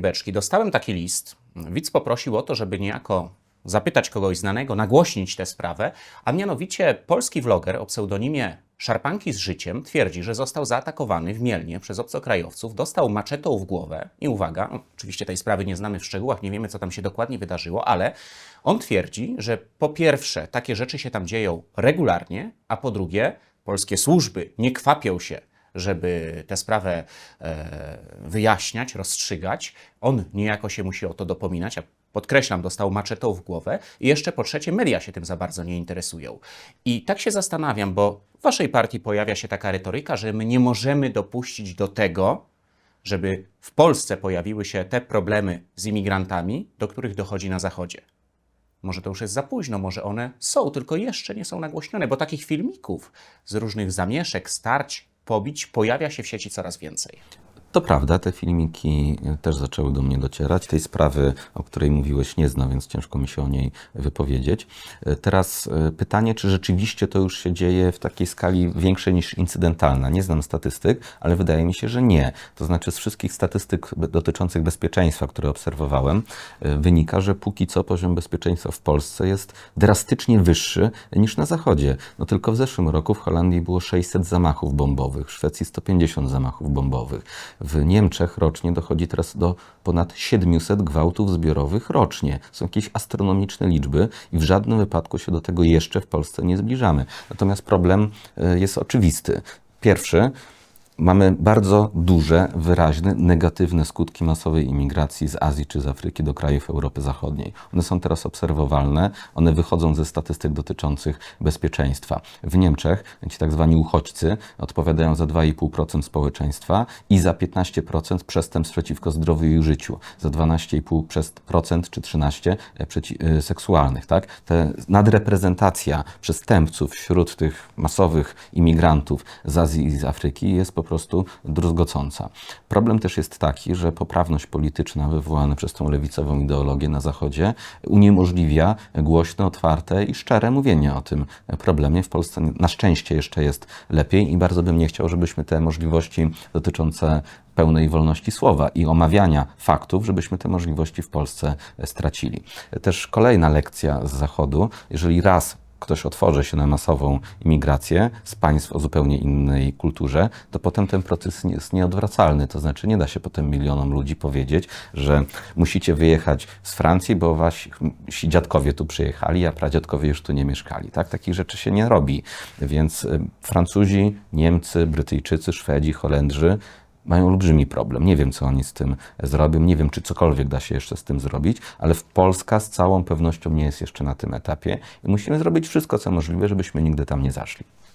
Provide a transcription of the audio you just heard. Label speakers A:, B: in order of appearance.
A: Beczki, dostałem taki list. Widz poprosił o to, żeby niejako zapytać kogoś znanego, nagłośnić tę sprawę, a mianowicie polski vloger o pseudonimie Szarpanki z życiem twierdzi, że został zaatakowany w Mielnie przez obcokrajowców, dostał maczetą w głowę i uwaga, oczywiście tej sprawy nie znamy w szczegółach, nie wiemy co tam się dokładnie wydarzyło, ale on twierdzi, że po pierwsze takie rzeczy się tam dzieją regularnie, a po drugie polskie służby nie kwapią się żeby tę sprawę e, wyjaśniać, rozstrzygać. On niejako się musi o to dopominać, a podkreślam, dostał maczetą w głowę. I jeszcze po trzecie, media się tym za bardzo nie interesują. I tak się zastanawiam, bo w waszej partii pojawia się taka retoryka, że my nie możemy dopuścić do tego, żeby w Polsce pojawiły się te problemy z imigrantami, do których dochodzi na Zachodzie. Może to już jest za późno, może one są, tylko jeszcze nie są nagłośnione, bo takich filmików z różnych zamieszek, starć, pobić pojawia się w sieci coraz więcej.
B: To prawda, te filmiki też zaczęły do mnie docierać. Tej sprawy, o której mówiłeś, nie znam, więc ciężko mi się o niej wypowiedzieć. Teraz e, pytanie, czy rzeczywiście to już się dzieje w takiej skali większej niż incydentalna. Nie znam statystyk, ale wydaje mi się, że nie. To znaczy z wszystkich statystyk dotyczących bezpieczeństwa, które obserwowałem, e, wynika, że póki co poziom bezpieczeństwa w Polsce jest drastycznie wyższy niż na Zachodzie. No tylko w zeszłym roku w Holandii było 600 zamachów bombowych, w Szwecji 150 zamachów bombowych. W Niemczech rocznie dochodzi teraz do ponad 700 gwałtów zbiorowych rocznie. Są jakieś astronomiczne liczby i w żadnym wypadku się do tego jeszcze w Polsce nie zbliżamy. Natomiast problem y, jest oczywisty. Pierwszy, Mamy bardzo duże, wyraźne, negatywne skutki masowej imigracji z Azji czy z Afryki do krajów Europy Zachodniej. One są teraz obserwowalne, one wychodzą ze statystyk dotyczących bezpieczeństwa. W Niemczech ci tak zwani uchodźcy odpowiadają za 2,5% społeczeństwa i za 15% przestępstw przeciwko zdrowiu i życiu, za 12,5% czy 13% przeci- y, seksualnych. Tak? Ta nadreprezentacja przestępców wśród tych masowych imigrantów z Azji i z Afryki jest po prostu druzgocąca. Problem też jest taki, że poprawność polityczna wywołana przez tą lewicową ideologię na Zachodzie uniemożliwia głośne, otwarte i szczere mówienie o tym problemie. W Polsce na szczęście jeszcze jest lepiej i bardzo bym nie chciał, żebyśmy te możliwości dotyczące pełnej wolności słowa i omawiania faktów, żebyśmy te możliwości w Polsce stracili. Też kolejna lekcja z Zachodu, jeżeli raz ktoś otworzy się na masową imigrację z państw o zupełnie innej kulturze, to potem ten proces jest nieodwracalny. To znaczy nie da się potem milionom ludzi powiedzieć, że musicie wyjechać z Francji, bo wasi dziadkowie tu przyjechali, a pradziadkowie już tu nie mieszkali. Tak? Takich rzeczy się nie robi. Więc y, Francuzi, Niemcy, Brytyjczycy, Szwedzi, Holendrzy mają olbrzymi problem. Nie wiem, co oni z tym zrobią, nie wiem, czy cokolwiek da się jeszcze z tym zrobić, ale Polska z całą pewnością nie jest jeszcze na tym etapie i musimy zrobić wszystko, co możliwe, żebyśmy nigdy tam nie zaszli.